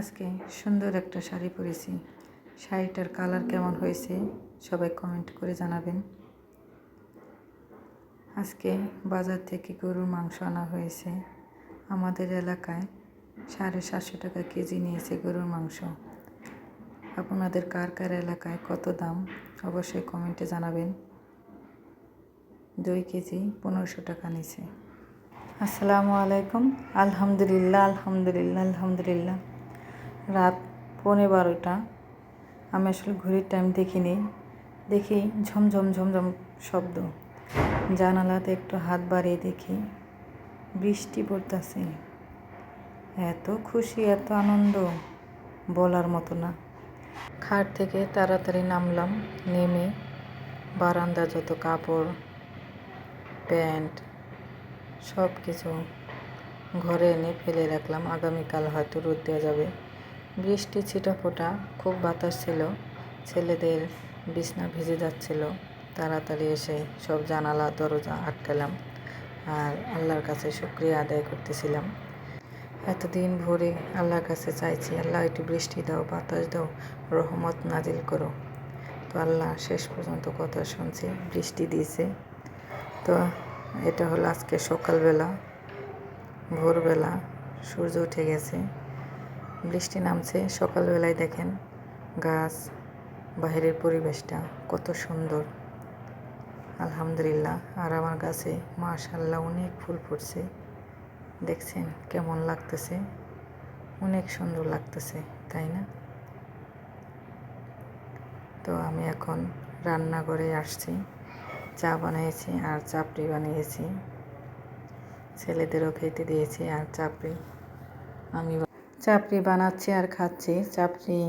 আজকে সুন্দর একটা শাড়ি পরেছি। শাড়িটার কালার কেমন হয়েছে সবাই কমেন্ট করে জানাবেন। আজকে বাজার থেকে গরুর মাংস আনা হয়েছে। আমাদের এলাকায় সাড়ে সাতশো টাকা কেজি নিয়েছে গরুর মাংস। আপনাদের কার কার এলাকায় কত দাম অবশ্যই কমেন্টে জানাবেন। দুই কেজি পনেরোশো টাকা নিছে আসসালামু আলাইকুম। আলহামদুলিল্লাহ আলহামদুলিল্লাহ আলহামদুলিল্লাহ। রাত পৌনে বারোটা। আমি আসলে ঘড়ির টাইম দেখিনি। দেখি ঝমঝম ঝমঝম শব্দ। জানালাতে একটু হাত বাড়িয়ে দেখি বৃষ্টি পড়তেছে। এত খুশি, এত আনন্দ বলার মতো না। খাট থেকে তাড়াতাড়ি নামলাম, নেমে বারান্দা যত কাপড়, প্যান্ট সব কিছু ঘরে এনে ফেলে রাখলাম। আগামীকাল হয়তো রোদ দেওয়া যাবে। বৃষ্টি ছিটাফোটা, খুব বাতাস ছিল। ছেলেদের বিছনা ভিজে যাচ্ছিল। তাড়াতাড়ি এসে সব জানালা, দরজা আটকালাম আর আল্লাহর কাছে শুক্রিয়া আদায় করতেছিলাম। এতদিন ভোরে আল্লাহর কাছে চাইছি, আল্লাহ, একটু বৃষ্টি দাও, বাতাস দাও, রহমত নাজিল করো। তো আল্লাহ শেষ পর্যন্ত কথা শুনছি, বৃষ্টি দিয়েছে। তো এটা হলো আজকে সকালবেলা, ভোরবেলা সূর্য উঠে গেছে। বৃষ্টি নামছে, সকালবেলায় দেখেন গাছ, বাইরের পরিবেশটা কত সুন্দর। আলহামদুলিল্লাহ, আর আমার গাছে মাশাল্লাহ অনেক ফুল ফুটছে। দেখছেন কেমন লাগতেছে? অনেক সুন্দর লাগতেছে, তাই না? তো আমি এখন রান্নাঘরে আসছি, চা বানিয়েছি আর চাপড়ি বানিয়েছি। ছেলেদেরও খেতে দিয়েছি আর চাপড়ি। আমি চাপড়ি বানাচ্ছি আর খাচ্ছি। চাপড়ি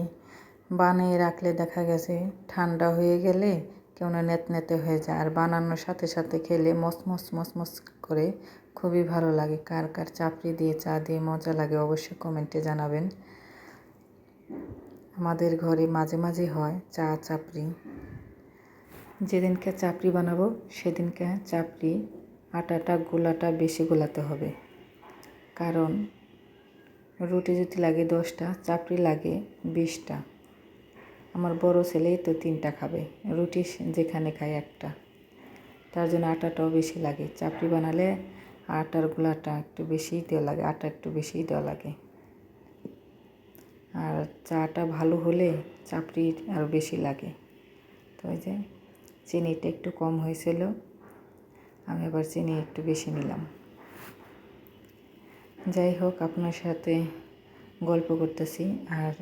বানিয়ে রাখলে দেখা গেছে ঠান্ডা হয়ে গেলে কেমন নেতে হয়ে যায়। আর বানানোর সাথে সাথে খেলে মস মস মস মস করে খুবই ভালো লাগে। কার কার চাপড়ি দিয়ে চা দিয়ে মজা লাগে অবশ্যই কমেন্টে জানাবেন। আমাদের ঘরে মাঝে মাঝে হয় চা, চাপড়ি। যেদিনকে চাপড়ি বানাবো সেদিনকে চাপড়ি আটাটা, গোলাটা বেশি গোলাতে হবে। কারণ রুটি যদি লাগে দশটা, চাপড়ি লাগে বিশটা। আমার বড় ছেলেই তো তিনটা খাবে, রুটি যেখানে খায় একটা। তার জন্য আটাটাও বেশি লাগে। চাপড়ি বানালে আটার গোলাটা একটু বেশিই দেওয়া লাগে, আটা একটু বেশিই দেওয়া লাগে। আর চাটা ভালো হলে চাপড়ি আরও বেশি লাগে। তো ওই যে, চিনিটা একটু কম হয়েছিল, আমি আবার চিনি একটু বেশি নিলাম। যাই হোক, আপনার সাথে গল্প করতেছি আর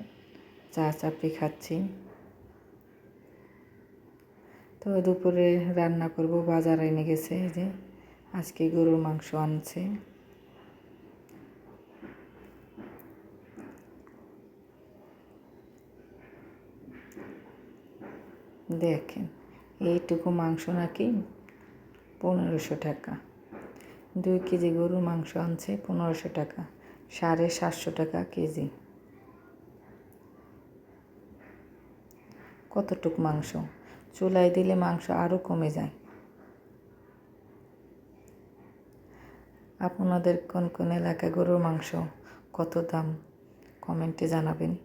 চা চাপড়ি খাচ্ছি। তো দুপুরে রান্না করব, বাজার এনে গেছে এই যে, আজকে গরুর মাংস আনছে। দেখেন, এইটুকু মাংস নাকি পনেরোশো টাকা। দুই কেজি গরুর মাংস আনছে পনেরোশো টাকা, সাড়ে সাতশো টাকা কেজি। কতটুক মাংস? চুলায় দিলে মাংস আরও কমে যায়। আপনাদের কোন কোন এলাকায় গরুর মাংস কত দাম? কমেন্টে জানাবেন।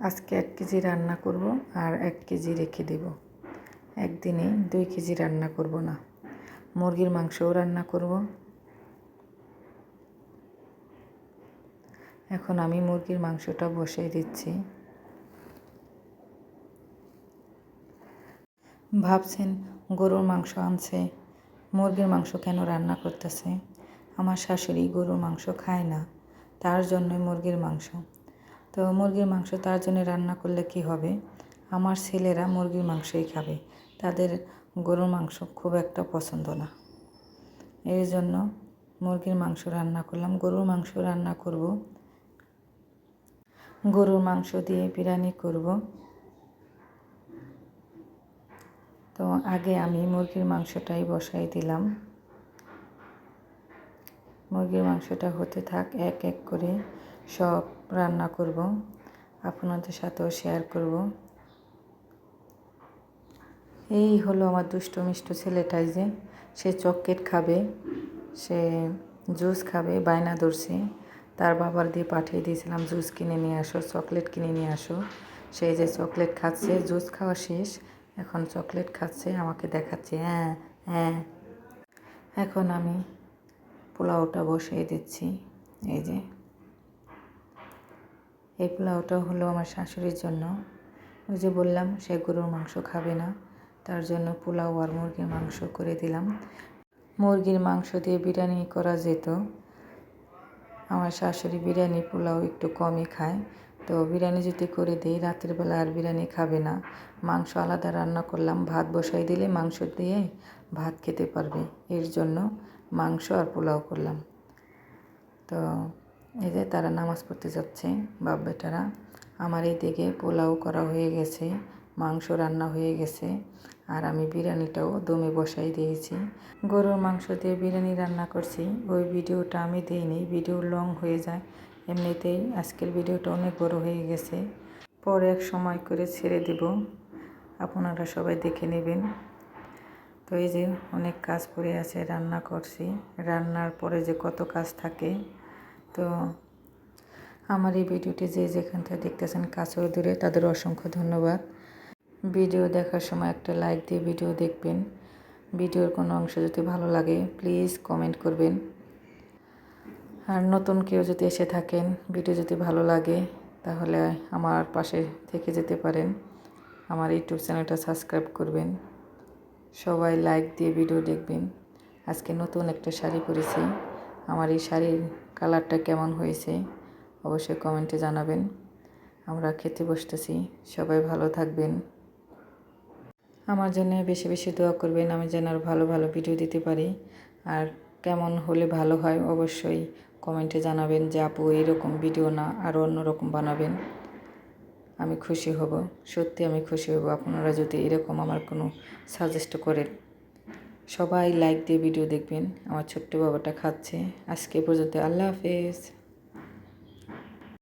আজকে এক কেজি রান্না করব আর এক কেজি রেখে দেব। একদিনে দুই কেজি রান্না করব না। মুরগির মাংসও রান্না করব। এখন আমি মুরগির মাংসটা বসিয়ে দিচ্ছি। ভাবছেন গরুর মাংস আনছে, মুরগির মাংস কেন রান্না করতেছে? আমার শাশুড়ি গরুর মাংস খায় না, তার জন্যই মুরগির মাংস। তো মুরগির মাংস তার জন্য রান্না করলে কি হবে? আমার ছেলেরা মুরগির মাংসই খাবে। তাদের গরুর মাংস খুব একটা পছন্দ না। এই জন্য মুরগির মাংস রান্না করলাম। গরুর মাংস রান্না করব। গরুর মাংস দিয়ে বিরিয়ানি করব। তো আগে আমি মুরগির মাংসটাই বসাই দিলাম। মুরগির মাংসটা হতে থাক এক এক করে। সব রান্না করব, আপনাদের সাথেও শেয়ার করব। এই হলো আমার দুষ্ট মিষ্ট ছেলেটাই যে, সে চকলেট খাবে, সে জুস খাবে, বায়না ধরছে। তার বাবার দিয়ে পাঠিয়ে দিয়েছিলাম জুস কিনে নিয়ে আসো চকলেট কিনে নিয়ে আসো। সেই যে চকলেট খাচ্ছে জুস খাওয়া শেষ, এখন চকলেট খাচ্ছে, আমাকে দেখাচ্ছে হ্যাঁ হ্যাঁ। এখন আমি পোলাওটা বসিয়ে দিচ্ছি, এই যে। এই পোলাওটা হলো আমার শাশুড়ির জন্য। ওই যে বললাম, সে গরুর মাংস খাবে না। তার জন্য পোলাও আর মুরগির মাংস করে দিলাম। মুরগির মাংস দিয়ে বিরিয়ানি করা যেত। আমার শাশুড়ি বিরিয়ানি পোলাও একটু কমই খায়। তো বিরিয়ানি যদি করে দিই, রাতের বেলা আর বিরিয়ানি খাবে না। মাংস আলাদা রান্না করলাম, ভাত বসাই দিলে মাংস দিয়ে ভাত খেতে পারবে। এর জন্য মাংস আর পোলাও করলাম। তো এই যে তারা নামাজ পড়তে যাচ্ছে বাপ বেটারা আমার এই দিকে পোলাও করা হয়ে গেছে, মাংস রান্না হয়ে গেছে, আর আমি বিরিয়ানিটাও দমে বসাই দিয়েছি। গরুর মাংস দিয়ে বিরিয়ানি রান্না করছি। ওই ভিডিওটা আমি দিইনি, ভিডিও লং হয়ে যায়। এমনিতেই আজকের ভিডিওটা অনেক বড় হয়ে গেছে। পরে এক সময় করে ছেড়ে দেব। আপনারা সবাই দেখে নেবেন। তো এই যে অনেক কাজ পড়ে আছে, রান্না করছি। রান্নার পরে যে কত কাজ থাকে তো আমার এই ভিডিওটি যে যেখান থেকে দেখতেছেন কাছে দূরে, তাদের অসংখ্য ধন্যবাদ। ভিডিও দেখার সময় একটা লাইক দিয়ে ভিডিও দেখবেন। ভিডিওর কোনো অংশ যদি ভালো লাগে, প্লিজ কমেন্ট করবেন। আর নতুন কেউ যদি এসে থাকেন, ভিডিও যদি ভালো লাগে, তাহলে আমার পাশে থেকে যেতে পারেন। আমার ইউটিউব চ্যানেলটা সাবস্ক্রাইব করবেন। সবাই লাইক দিয়ে ভিডিও দেখবেন। আজকে নতুন একটা শাড়ি পরেছি। আমার এই শাড়ির কালারটা কেমন হয়েছে অবশ্যই কমেন্টে জানাবেন। আমরা খেতে বসতেছি, সবাই ভালো থাকবেন। আমার জন্য বেশি বেশি দোয়া করবেন, আমি যেন আর ভালো ভালো ভিডিও দিতে পারি। আর কেমন হলে ভালো হয় অবশ্যই কমেন্টে জানাবেন যে আপু এইরকম ভিডিও না আরও অন্যরকম বানাবেন। আমি খুশি হব, সত্যি আমি খুশি হব। আপনারা যদি এরকম আমার কোনো সাজেস্ট করেন। সবাই লাইক দিয়ে ভিডিও দেখবেন। আমার ছোট্ট বাবাটা খাচ্ছে। আজকে পর্যন্ত আল্লাহ হাফেজ।